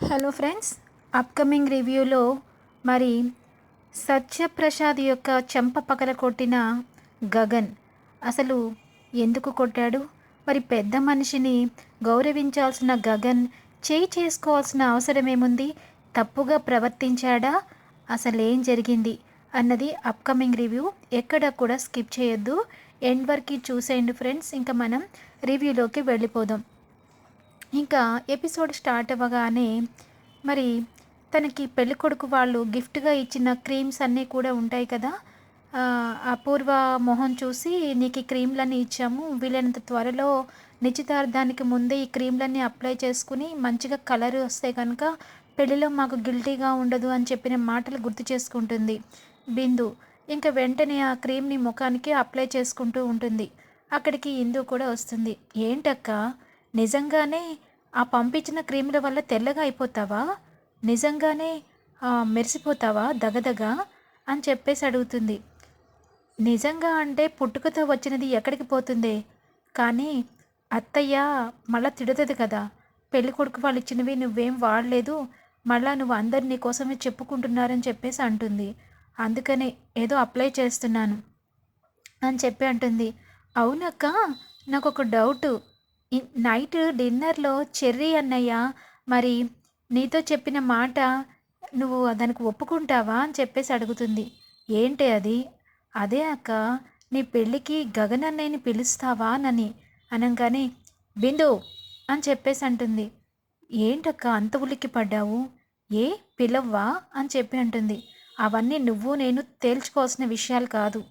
Hello friends upcoming రివ్యూలో మరి సత్యప్రసాద్ యొక్క చెంప పగల కొట్టిన గగన్ అసలు ఎందుకు కొట్టాడు? మరి పెద్ద మనిషిని గౌరవించాల్సిన గగన్ చేయి చేసుకోవాల్సిన అవసరం ఏముంది తప్పుగా ప్రవర్తించాడా? అసలేం జరిగింది? అన్నది అప్కమింగ్ రివ్యూ ఎక్కడ కూడా స్కిప్ చేయొద్దు. ఎండ్ వరకు చూసేయండి ఫ్రెండ్స్ ఇంకా మనం రివ్యూలోకి వెళ్ళిపోదాం. ఇంకా ఎపిసోడ్ స్టార్ట్ అవ్వగానే మరి తనకి పెళ్ళికొడుకు వాళ్ళు గిఫ్ట్గా ఇచ్చిన క్రీమ్స్ అన్నీ కూడా ఉంటాయి కదా. అపూర్వ మొహం చూసి నీకు ఈ క్రీమ్లన్నీ ఇచ్చాము. వీలైనంత త్వరలో నిశ్చితార్థానికి ముందే ఈ క్రీమ్లన్నీ అప్లై చేసుకుని మంచిగా కలర్ వస్తే కనుక పెళ్ళిలో మాకు గిల్టీగా ఉండదు అని చెప్పిన మాటలు గుర్తు చేసుకుంటుంది బిందు. ఇంకా వెంటనే ఆ క్రీమ్ని ముఖానికి అప్లై చేసుకుంటూ ఉంటుంది. అక్కడికి ఇందు కూడా వస్తుంది. ఏంటక్క? నిజంగానే ఆ పంపించిన క్రీముల వల్ల తెల్లగా అయిపోతావా? నిజంగానే మెరిసిపోతావా? దగదగ అని చెప్పేసి అడుగుతుంది. నిజంగా అంటే పుట్టుకతో వచ్చినది ఎక్కడికి పోతుంది? కానీ అత్తయ్య మళ్ళా తిడుతుంది కదా. పెళ్ళి కొడుకు వాళ్ళు ఇచ్చినవి నువ్వేం వాడలేదు. మళ్ళా నువ్వు అందరు నీ కోసమే చెప్పుకుంటున్నారని చెప్పేసి అంటుంది. అందుకనే ఏదో అప్లై చేస్తున్నాను అని చెప్పి అంటుంది. అవునక్క నాకు ఒక డౌటు. నైట్ డిన్నర్లో చెర్రీ అన్నయ్య మరి నీతో చెప్పిన మాట నువ్వు దానికి ఒప్పుకుంటావా అని చెప్పేసి అడుగుతుంది. ఏంటి అది? అదే అక్క నీ పెళ్ళికి గగన్ అన్నయ్యని పిలుస్తావా అని అనగానే బిందు అని చెప్పేసి అంటుంది. ఏంటక్క అంత ఉలిక్కి పడ్డావు? ఏ పిలవ్వా? అని చెప్పి అంటుంది. అవన్నీ నువ్వు నేను తేల్చుకోవాల్సిన విషయాలు కాదు.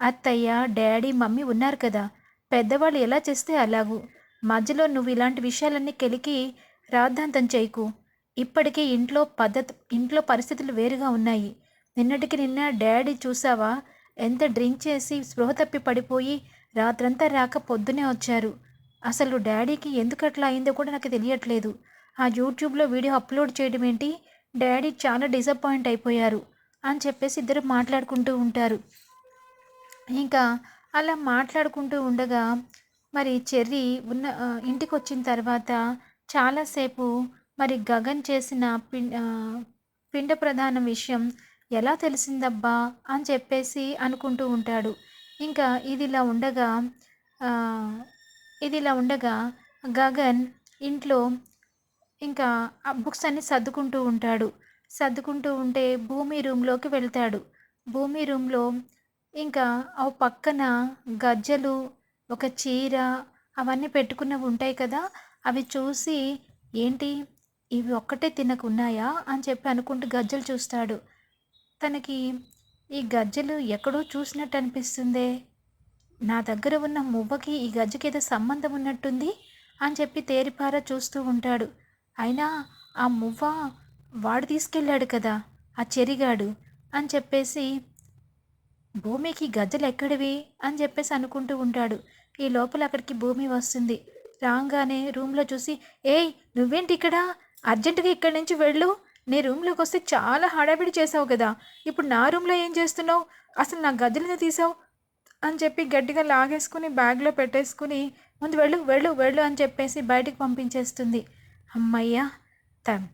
అత్తయ్య డాడీ మమ్మీ ఉన్నారు కదా పెద్దవాళ్ళు ఎలా చేస్తే అలాగూ? మధ్యలో నువ్వు ఇలాంటి విషయాలన్నీ కెలికి రాద్ధాంతం చేయకు. ఇప్పటికీ ఇంట్లో పద్ధతి ఇంట్లో పరిస్థితులు వేరుగా ఉన్నాయి. నిన్నటికి నిన్న డాడీ చూసావా? ఎంత డ్రింక్ చేసి స్పృహ తప్పి పడిపోయి రాత్రంతా రాక పొద్దునే వచ్చారు. అసలు డాడీకి ఎందుకు అట్లా అయిందో కూడా నాకు తెలియట్లేదు. ఆ యూట్యూబ్లో వీడియో అప్లోడ్ చేయడం ఏంటి? డాడీ చాలా డిసప్పాయింట్ అయిపోయారు అని చెప్పేసి ఇద్దరు మాట్లాడుకుంటూ ఉంటారు. ఇంకా అలా మాట్లాడుకుంటూ ఉండగా మరి చెర్రీ ఉన్న ఇంటికి వచ్చిన తర్వాత చాలాసేపు మరి గగన్ చేసిన పిండ పిండ ప్రధాన విషయం ఎలా తెలిసిందబ్బా అని చెప్పేసి అనుకుంటూ ఉంటాడు. ఇంకా ఇది ఇలా ఉండగా ఇదిలా ఉండగా గగన్ ఇంట్లో ఇంకా ఆ బుక్స్ అన్ని సర్దుకుంటూ ఉంటాడు. సర్దుకుంటూ ఉంటే భూమి రూమ్లోకి వెళ్తాడు. భూమి రూమ్లో ఇంకా ఆ పక్కన గజ్జలు ఒక చీర అవన్నీ పెట్టుకున్నవి ఉంటాయి కదా అవి చూసి ఏంటి? ఇవి ఒక్కటే తినకున్నాయా? అని చెప్పి అనుకుంటూ గజ్జలు చూస్తాడు. తనకి ఈ గజ్జలు ఎక్కడో చూసినట్టు అనిపిస్తుందే. నా దగ్గర ఉన్న మువ్వకి ఈ గజ్జకి ఏదో సంబంధం ఉన్నట్టుంది? అని చెప్పి తేరిపార చూస్తూ ఉంటాడు. అయినా ఆ మువ్వ వాడు తీసుకెళ్ళాడు కదా ఆ చెరిగాడు అని చెప్పేసి భూమికి గజ్జలు ఎక్కడివి? అని చెప్పేసి అనుకుంటూ ఉంటాడు. ఈ లోపల అక్కడికి భూమి వస్తుంది. రాగానే రూమ్లో చూసి ఏయ్ నువ్వేంటి ఇక్కడ? అర్జెంటుగా ఇక్కడి నుంచి వెళ్ళు. నీ రూమ్లోకి వస్తే చాలా హడావిడి చేసావు కదా. ఇప్పుడు నా రూమ్లో ఏం చేస్తున్నావు? అసలు నా గదిలో తీసావు? అని చెప్పి గట్టిగా లాగేసుకుని బ్యాగ్లో పెట్టేసుకుని ముందు వెళ్ళు వెళ్ళు వెళ్ళు అని చెప్పేసి బయటికి పంపించేస్తుంది. అమ్మయ్యా త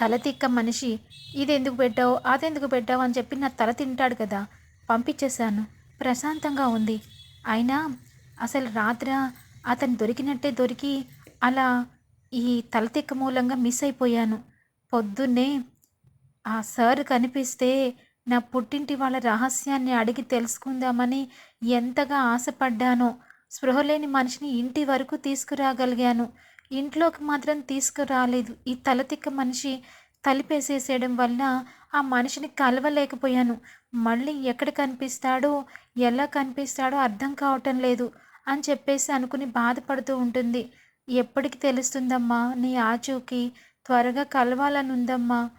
తల తిక్క మనిషి. ఇది ఎందుకు పెట్టావు? అదెందుకు పెట్టావు? అని చెప్పి నా తల తింటాడు కదా. పంపించేశాను. ప్రశాంతంగా ఉంది. అయినా అసలు రాత్ర అతను దొరికినట్టే దొరికి అలా ఈ తలతిక్క మూలంగా మిస్ అయిపోయాను. పొద్దున్నే ఆ సార్ కనిపిస్తే నా పుట్టింటి వాళ్ళ రహస్యాన్ని అడిగి తెలుసుకుందామని ఎంతగా ఆశపడ్డానో. స్పృహలేని మనిషిని ఇంటి వరకు తీసుకురాగలిగాను. ఇంట్లోకి మాత్రం తీసుకురాలేదు. ఈ తలతిక్క మనిషి తలిపేసేసేయడం వల్ల ఆ మనిషిని కలవలేకపోయాను. మళ్ళీ ఎక్కడ కనిపిస్తాడో ఎలా కనిపిస్తాడో అర్థం కావటం లేదు. అని చెప్పేసి అనుకుని బాధపడుతూ ఉంటుంది. ఎప్పటికి తెలుస్తుందమ్మా? నీ ఆచూకి త్వరగా కలవాలని ఉందమ్మా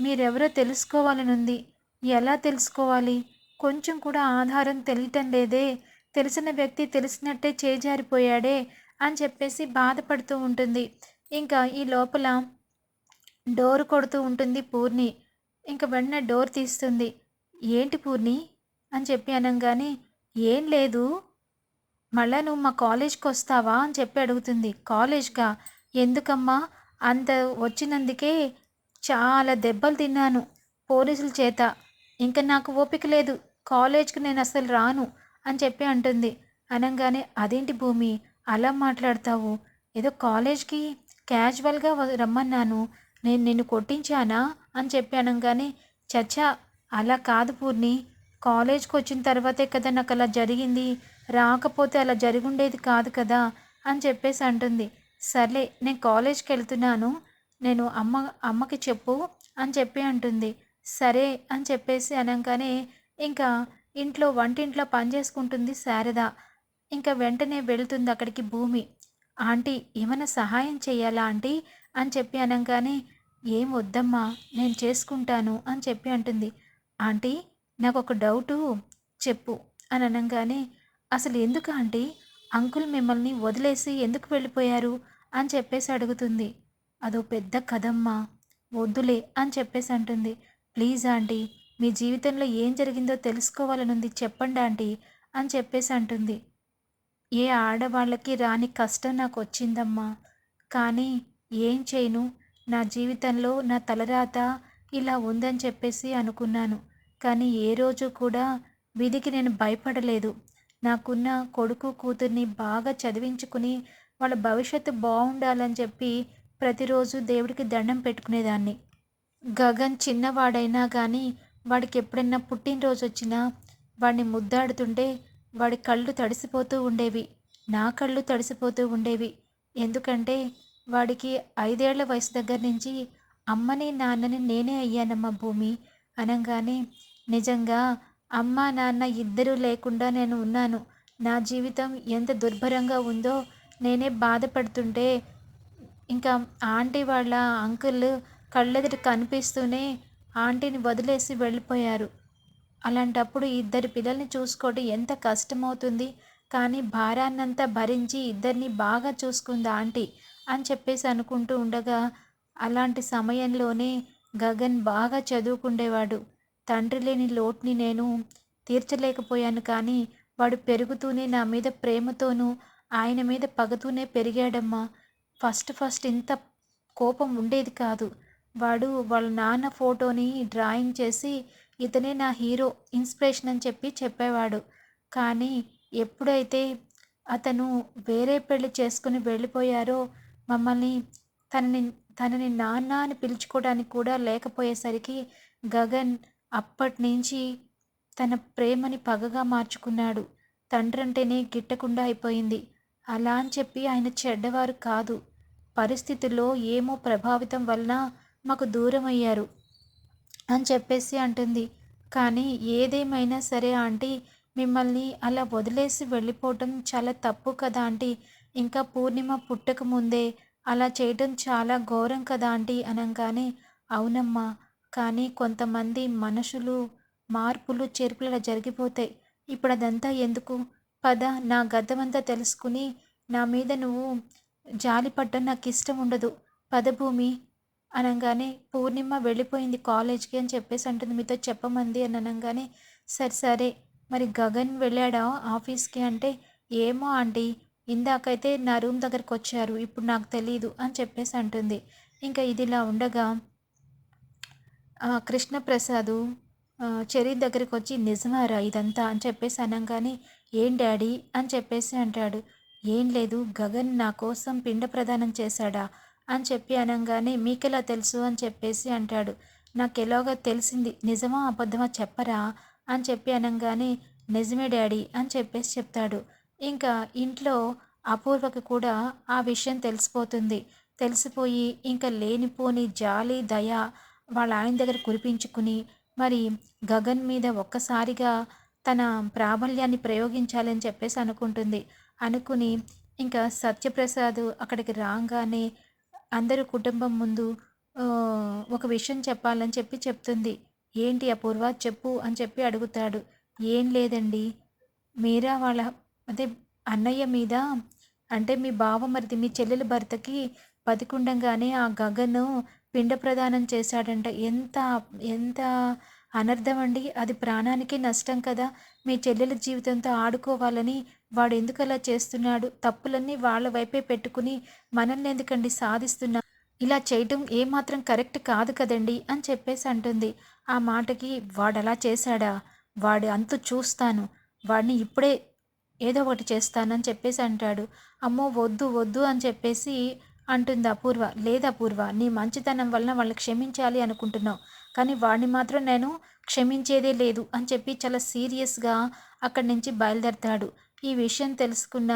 మీరెవరో తెలుసుకోవాలనుంది. ఎలా తెలుసుకోవాలి? కొంచెం కూడా ఆధారం తెలియటం లేదే. తెలిసిన వ్యక్తి తెలిసినట్టే చేజారిపోయాడే అని చెప్పేసి బాధపడుతూ ఉంటుంది. ఇంకా ఈ లోపల డోర్ కొడుతూ ఉంటుంది పూర్ణి. ఇంకా వెంటనే డోర్ తీస్తుంది. ఏంటి పూర్ణి? అని చెప్పి అనగానే ఏం లేదు. మళ్ళా నువ్వు మా కాలేజ్కి వస్తావా అని చెప్పి అడుగుతుంది. కాలేజ్గా? ఎందుకమ్మా? అంత వచ్చినందుకే చాలా దెబ్బలు తిన్నాను పోలీసుల చేత. ఇంకా నాకు ఓపిక లేదు. కాలేజ్కి నేను అసలు రాను అని చెప్పి అంటుంది. అనగానే అదేంటి భూమి? అలా మాట్లాడతావు? ఏదో కాలేజ్కి క్యాజువల్గా రమ్మన్నాను. నేను నిన్ను కొట్టించానా? అని చెప్పి అనగానే చచ్చా అలా కాదు పూర్ణి. కాలేజ్కి వచ్చిన తర్వాతే కదా నాకు అలా జరిగింది. రాకపోతే అలా జరిగుండేది కాదు కదా అని చెప్పేసి అంటుంది. సర్లే నేను కాలేజ్కి వెళ్తున్నాను. నేను అమ్మ అమ్మకి చెప్పు అని చెప్పి అంటుంది. సరే అని చెప్పేసి అనగానే ఇంకా ఇంట్లో వంటింట్లో పని చేసుకుంటుంది శారద. ఇంకా వెంటనే వెళుతుంది అక్కడికి భూమి. ఆంటీ ఏమైనా సహాయం చేయాలా ఆంటీ? అని చెప్పి అనగానే ఏం వద్దమ్మా నేను చేసుకుంటాను అని చెప్పి అంటుంది. ఆంటీ నాకు ఒక డౌటు చెప్పు అని అనగానే అసలు ఎందుకు ఆంటీ? అంకుల్ మిమ్మల్ని వదిలేసి ఎందుకు వెళ్ళిపోయారు? అని చెప్పేసి అడుగుతుంది. అదో పెద్ద కథమ్మా వద్దులే అని చెప్పేసి అంటుంది. ప్లీజ్ ఆంటీ మీ జీవితంలో ఏం జరిగిందో తెలుసుకోవాలనుంది చెప్పండి ఆంటీ అని చెప్పేసి అంటుంది. ఏ ఆడవాళ్ళకి రాని కష్టం నాకు వచ్చిందమ్మా. కానీ ఏం చేయను? నా జీవితంలో నా తలరాత ఇలా ఉందని చెప్పేసి అనుకున్నాను. కానీ ఏ రోజు కూడా విధికి నేను భయపడలేదు. నాకున్న కొడుకు కూతుర్ని బాగా చదివించుకుని వాళ్ళ భవిష్యత్తు బాగుండాలని చెప్పి ప్రతిరోజు దేవుడికి దండం పెట్టుకునేదాన్ని. గగన్ చిన్నవాడైనా కానీ వాడికి ఎప్పుడైనా పుట్టినరోజు వచ్చినా వాడిని ముద్దాడుతుంటే వాడి కళ్ళు తడిసిపోతూ ఉండేవి. నా కళ్ళు తడిసిపోతూ ఉండేవి. ఎందుకంటే వాడికి ఐదేళ్ళ వయసు దగ్గర నుంచి అమ్మని నాన్నని నేనే అయ్యానమ్మ భూమి. అనగానే నిజంగా అమ్మ నాన్న ఇద్దరూ లేకుండా నేను ఉన్నాను. నా జీవితం ఎంత దుర్భరంగా ఉందో నేనే బాధపడుతుంటే ఇంకా ఆంటీ వాళ్ళ అంకుల్ కళ్ళెదుట కనిపిస్తూనే ఆంటీని వదిలేసి వెళ్ళిపోయారు. అలాంటప్పుడు ఇద్దరు పిల్లల్ని చూసుకోవడం ఎంత కష్టమవుతుంది. కానీ భారాన్నంతా భరించి ఇద్దరిని బాగా చూసుకుంది ఆంటీ అని చెప్పేసి అనుకుంటూ ఉండగా అలాంటి సమయంలోనే గగన్ బాగా చదువుకుండేవాడు. తండ్రి లేని లోటుని నేను తీర్చలేకపోయాను కానీ వాడు పెరుగుతూనే నా మీద ప్రేమతోనూ ఆయన మీద పగతూనే పెరిగాడమ్మా. ఫస్ట్ ఫస్ట్ ఇంత కోపం ఉండేది కాదు. వాడు వాళ్ళ నాన్న ఫోటోని డ్రాయింగ్ చేసి ఇతనే నా హీరో ఇన్స్పిరేషన్ అని చెప్పి చెప్పేవాడు. కానీ ఎప్పుడైతే అతను వేరే పెళ్ళి చేసుకుని వెళ్ళిపోయారో మమ్మల్ని తనని తనని నాన్న అని పిలుచుకోవడానికి కూడా లేకపోయేసరికి గగన్ అప్పటి నుంచి తన ప్రేమని పగగా మార్చుకున్నాడు. తండ్రి అంటేనే గిట్టకుండా అయిపోయింది. అలా అని చెప్పి ఆయన చెడ్డవారు కాదు. పరిస్థితుల్లో ఏమో ప్రభావితం వలన మాకు దూరం అయ్యారు అని చెప్పేసి అంటుంది. కానీ ఏదేమైనా సరే ఆంటీ మిమ్మల్ని అలా వదిలేసి వెళ్ళిపోవటం చాలా తప్పు కదా ఆంటీ. ఇంకా పూర్ణిమ పుట్టకముందే అలా చేయటం చాలా ఘోరం కదా ఆంటీ అనగానే అవునమ్మా కానీ కొంతమంది మనుషులు మార్పులు చేర్పులు అలా జరిగిపోతాయి. ఇప్పుడు అదంతా ఎందుకు? పద నా గద్దమంతా తెలుసుకుని నా మీద నువ్వు జాలి పడ్డం నాకు ఇష్టం ఉండదు. పదభూమి అనగానే పూర్ణిమ వెళ్ళిపోయింది కాలేజ్కి అని చెప్పేసి అంటుంది. మీతో చెప్పమంది అని అనగానే సరే సరే. మరి గగన్ వెళ్ళాడా ఆఫీస్కి అంటే? ఏమో ఆంటీ ఇందాకైతే నా రూమ్ దగ్గరకు వచ్చారు ఇప్పుడు నాకు తెలియదు అని చెప్పేసి అంటుంది. ఇంకా ఇదిలా ఉండగా కృష్ణప్రసాదు ఆ, చెరి దగ్గరికి వచ్చి నిజమారా ఇదంతా? అని చెప్పేసి అనగానే ఏం డాడీ? అని చెప్పేసి అంటాడు. ఏం లేదు గగన్ నా కోసం పిండ ప్రదానం చేశాడా? అని చెప్పి అనగానే మీకెలా తెలుసు? అని చెప్పేసి అంటాడు. నాకు ఎలాగో తెలిసింది. నిజమా అబద్ధమా చెప్పరా? అని చెప్పి అనగానే నిజమే డాడీ అని చెప్పేసి చెప్తాడు. ఇంకా ఇంట్లో అపూర్వకి కూడా ఆ విషయం తెలిసిపోతుంది. తెలిసిపోయి ఇంకా లేనిపోని జాలి దయ వాళ్ళ ఆయన దగ్గర కురిపించుకుని మరి గగన్ మీద ఒక్కసారిగా తన ప్రాబల్యాన్ని ప్రయోగించాలని చెప్పేసి అనుకుంటుంది. అనుకుని ఇంకా సత్యప్రసాద్ అక్కడికి రాగానే అందరూ కుటుంబం ముందు ఒక విషయం చెప్పాలని చెప్పి చెప్తుంది. ఏంటి అపూర్వ? చెప్పు అని చెప్పి అడుగుతాడు. ఏం లేదండి. మీరా వాళ్ళ అదే అన్నయ్య మీద అంటే మీ బావ మరిది మీ చెల్లెల భర్తకి బతికుండంగానే ఆ గగను పిండ ప్రదానం చేశాడంట. ఎంత ఎంత అనర్థం అండి? అది ప్రాణానికి నష్టం కదా. మీ చెల్లెల జీవితంతో ఆడుకోవాలని వాడు ఎందుకు అలా చేస్తున్నాడు? తప్పులన్నీ వాళ్ళ వైపే పెట్టుకుని మనల్ని ఎందుకండి సాధిస్తున్నా? ఇలా చేయటం ఏమాత్రం కరెక్ట్ కాదు కదండి అని చెప్పేసి అంటుంది. ఆ మాటకి వాడు అలా చేశాడా? వాడు అంతు చూస్తాను. వాడిని ఇప్పుడే ఏదో ఒకటి చేస్తానని చెప్పేసి అంటాడు. అమ్మో వద్దు వద్దు అని చెప్పేసి అంటుంది అపూర్వ. లేదా అపూర్వ నీ మంచితనం వలన వాళ్ళని క్షమించాలి అనుకుంటున్నావు. కానీ వాడిని మాత్రం నేను క్షమించేదే లేదు అని చెప్పి చాలా సీరియస్గా అక్కడి నుంచి బయలుదేరతాడు. ఈ విషయం తెలుసుకున్న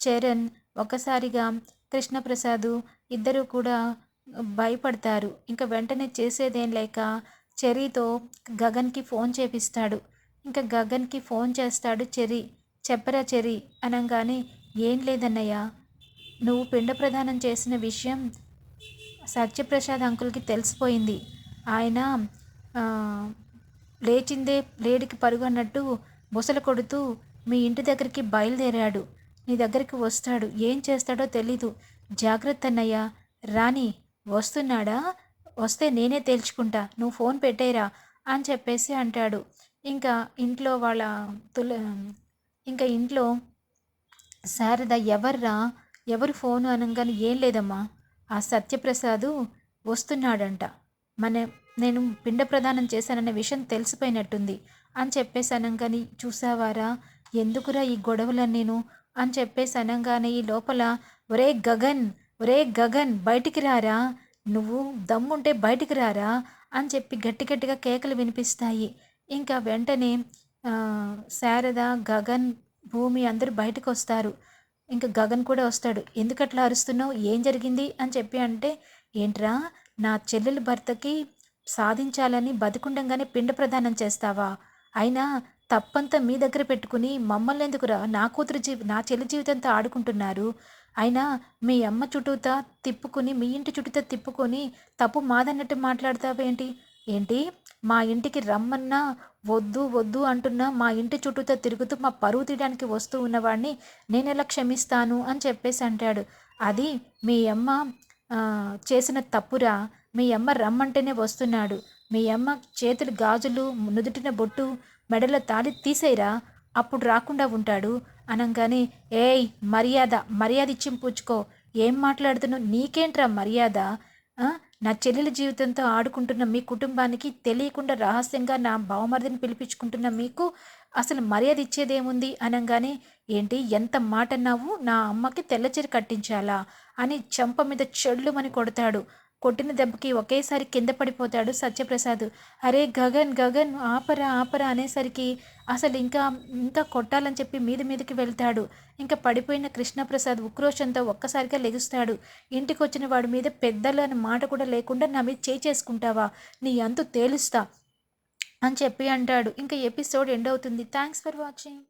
చరణ్ ఒకసారిగా కృష్ణప్రసాద్ ఇద్దరు కూడా భయపడతారు. ఇంకా వెంటనే చేసేదేం లేక చెరీతో గగన్కి ఫోన్ చేపిస్తాడు. ఇంకా గగన్కి ఫోన్ చేస్తాడు చెరి. చెప్పరా చెరి అనగానే ఏం లేదన్నయ్య నువ్వు పిండ ప్రదానం చేసిన విషయం సత్యప్రసాద్ అంకుల్కి తెలిసిపోయింది. ఆయన లేచిందే లేడికి పరుగు అన్నట్టు బుసలు కొడుతూ మీ ఇంటి దగ్గరికి బయలుదేరాడు. నీ దగ్గరికి వస్తాడు. ఏం చేస్తాడో తెలీదు. జాగ్రత్త అన్నయ్యా. రాని వస్తున్నాడా? వస్తే నేనే తేల్చుకుంటా. నువ్వు ఫోన్ పెట్టేరా అని చెప్పేసి అంటాడు. ఇంకా ఇంట్లో వాళ్ళ తుల ఇంకా ఇంట్లో శారద ఎవర్రా? ఎవరు ఫోను అనగానే ఏం లేదమ్మా. ఆ సత్యప్రసాదు వస్తున్నాడంట. మన నేను పిండ ప్రదానం చేశానన్న విషయం తెలిసిపోయినట్టుంది. అని చెప్పేసి అనగానే చూసావారా? ఎందుకురా ఈ గొడవలను నేను? అని చెప్పేసి అనగానే ఈ లోపల ఒరే గగన్ ఒరే గగన్ బయటికి రారా? నువ్వు దమ్ముంటే బయటికి రారా? అని చెప్పి గట్టి గట్టిగా కేకలు వినిపిస్తాయి. ఇంకా వెంటనే శారద గగన్ భూమి అందరూ బయటకు వస్తారు ఇంకా గగన్ కూడా వస్తాడు. ఎందుకట్లా అరుస్తున్నావు? ఏం జరిగింది? అని చెప్పి అంటే ఏంట్రా నా చెల్లెలు భర్తకి సాధించాలని బతికుండంగానే పిండ ప్రదానం చేస్తావా? అయినా తప్పంతా మీ దగ్గర పెట్టుకుని మమ్మల్ని ఎందుకురా? నా కూతురు జీవి నా చెల్లి జీవితంతో ఆడుకుంటున్నారు. అయినా మీ అమ్మ చుట్టూతా తిప్పుకొని మీ ఇంటి చుట్టూతా తిప్పుకొని తప్పు మాదన్నట్టు మాట్లాడతావేంటి? ఏంటి? మా ఇంటికి రమ్మన్నా వద్దు వద్దు అంటున్నా మా ఇంటి చుట్టూతో తిరుగుతూ మా పరువు తీయడానికి వస్తూ ఉన్నవాడిని నేను ఎలా క్షమిస్తాను అని చెప్పేసి అంటాడు. అది మీ అమ్మ చేసిన తప్పురా. మీ అమ్మ రమ్మంటేనే వస్తున్నాడు. మీ అమ్మ చేతులు గాజులు నుదుటిన బొట్టు మెడలో తాళి తీసేయరా. అప్పుడు రాకుండా ఉంటాడు. అనగానే ఏయ్ మర్యాద మర్యాద ఇచ్చి పుచ్చుకో ఏం మాట్లాడుతున్నావు? నీకేంట్రా మర్యాద? నా చెల్లెల జీవితంతో ఆడుకుంటున్న మీ కుటుంబానికి తెలియకుండా రహస్యంగా నా బావమరిదిని పిలిపించుకుంటున్న మీకు అసలు మర్యాద ఇచ్చేదేముంది అనగానే ఏంటి ఎంత మాట అన్నావు నా అమ్మకి తెల్లచీర కట్టించాలా? అని చెంప మీద చెళ్ళుమని కొడతాడు. కొట్టిన దెబ్బకి ఒకేసారి కింద పడిపోతాడు సత్యప్రసాద్. అరే గగన్ గగన్ ఆపరా ఆపరా అనేసరికి అసలు ఇంకా ఇంకా కొట్టాలని చెప్పి మీద మీదకి వెళ్తాడు. ఇంకా పడిపోయిన కృష్ణప్రసాద్ ఉక్రోషంతో ఒక్కసారిగా లెగుస్తాడు. ఇంటికి వచ్చిన వాడి మీద పెద్దలు అనే మాట కూడా లేకుండా నా మీద చేసుకుంటావా? నీ అంతు తేలుస్తా అని చెప్పి అంటాడు. ఇంకా ఎపిసోడ్ ఎండ్ అవుతుంది. Thanks for watching.